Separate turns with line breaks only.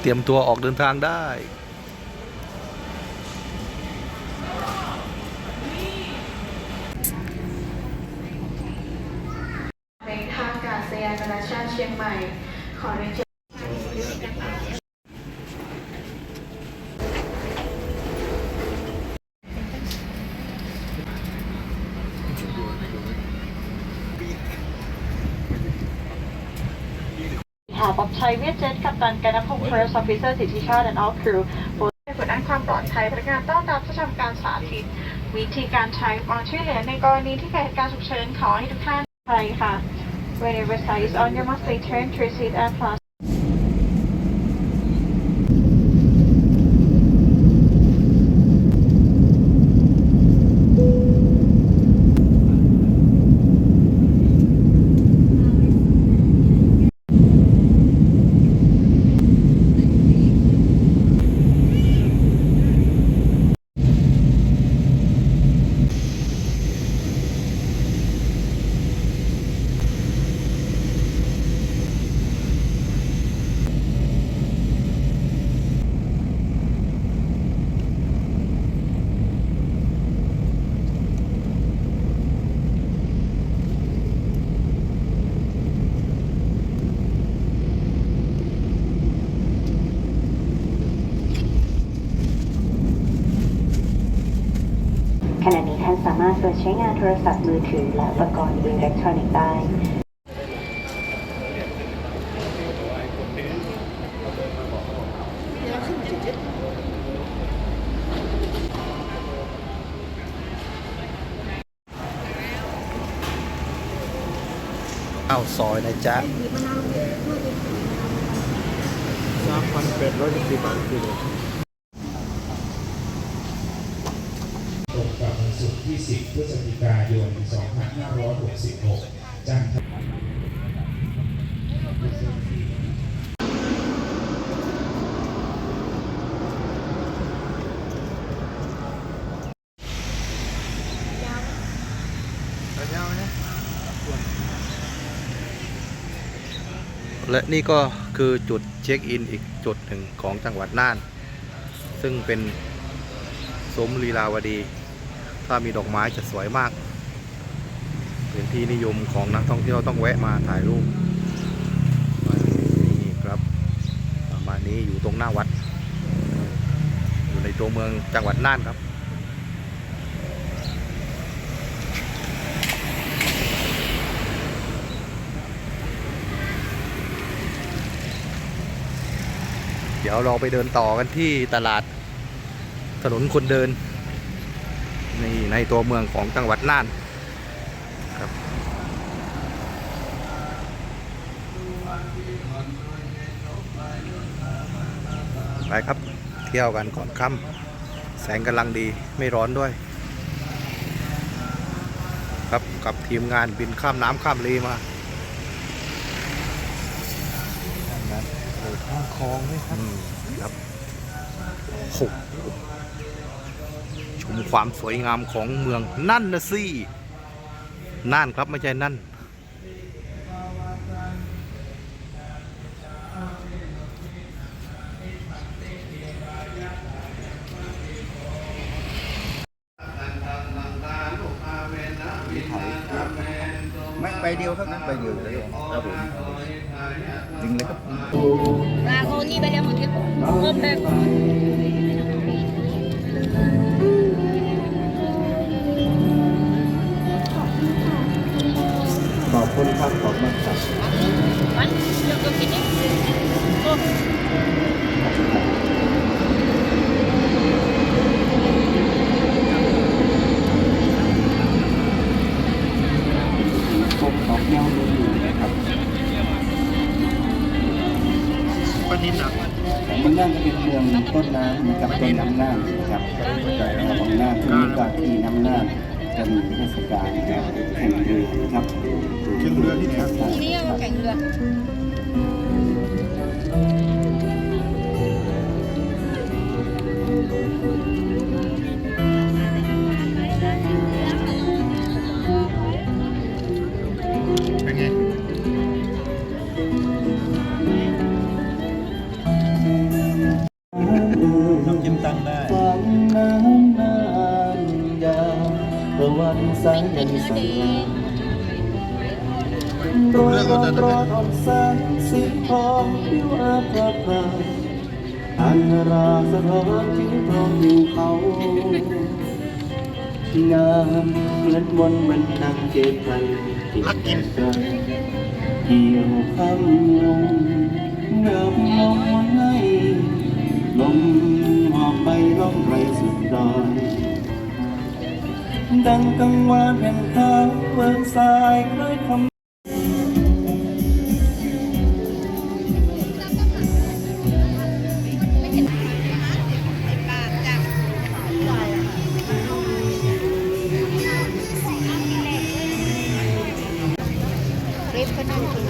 เตรียมตัวออกเดินทางได้
ในท่าอากาศยานนานาชาติเชียงใหม่ ขอเรียนเชิญ
behalf of Thai Vietjet กัปตันกันนพงศ์ First Officer สิทธิชาติ and all crew
ให้ผลด้านความปลอดภัยพนักงานต้อนรับผู้ทำการสาธิต วิธีการใช้ความช่วยเหลือในกรณีที่เกิดการฉุกเฉินขอให้ทุกท่าน
ไทยค่ะ Whenever side is on your must return to your seat and plus
ขณะนี้ท่านสามารถเปิดใช้งานโทรศัพท์มือถือและอุปกรณ์อิเล็กทรอนิกส์ได้
ข้าวซอยนะจ๊ะ
สามพันแปดร้อยสิบบาทกิโล
ตรงกับวันศุกร์ ที่ 10 พฤศจิกายน 2566จันทร์
และนี่ก็คือจุดเช็คอินอีกจุดหนึ่งของจังหวัดน่าน ซึ่งเป็นสมลีลาวดี ถ้ามีดอกไม้จะสวยมาก เป็นที่นิยมของนักท่องเที่ยวต้องแวะมาถ่ายรูปนี่ครับประมาณนี้อยู่ตรงหน้าวัด อยู่ในตัวเมืองจังหวัดน่านครับเดี๋ยวเราไปเดินต่อกันที่ตลาดถนนคนเดิน นี่ในตัวเมืองของจังหวัดน่านครับไปครับเที่ยวกันก่อนค่ำแสงกำลังดีไม่ร้อนด้วย ครับกับทีมงานบินข้ามน้ำข้ามเลมา
ข้างคลองไหมครับ
อืมครับโหช มความสวยงามของเมืองนั่นนะสิน่านครับไม่ใช่นั่น
ไม่ไปเดียวครับนั้นไปเดียวเลยครับผมจริงเลยครับ
Là cô đi bên em một chiếc ôm lên
แนวดูอยู่นะครับปนินหนักมันน่าจะเป็นเมืองต้นน้ำนะครับต้นน้ำน่านนะครับแต่ของน่านที่มีกาที่น้ำน่านจะมีเทศกาลแข่งเรือนะครับแข่งเรือที่ไหนครับ
Đi đi, cảnh lừa
เป็น ตั้งได้สั่งน้ำนานยาวประวันสังยังสั่งโดยรอดรอดออกสังสีทองผิวอาภาพอันราสะท้อนผิวทองอยู่เขางามเหมือนบนมันนางเจตันที่แก่เกี่ยวคำลงเงาลงหน้า ไรสุดดอยดังกังวานแห่งทางเมืองสายด้วยคำ
ร้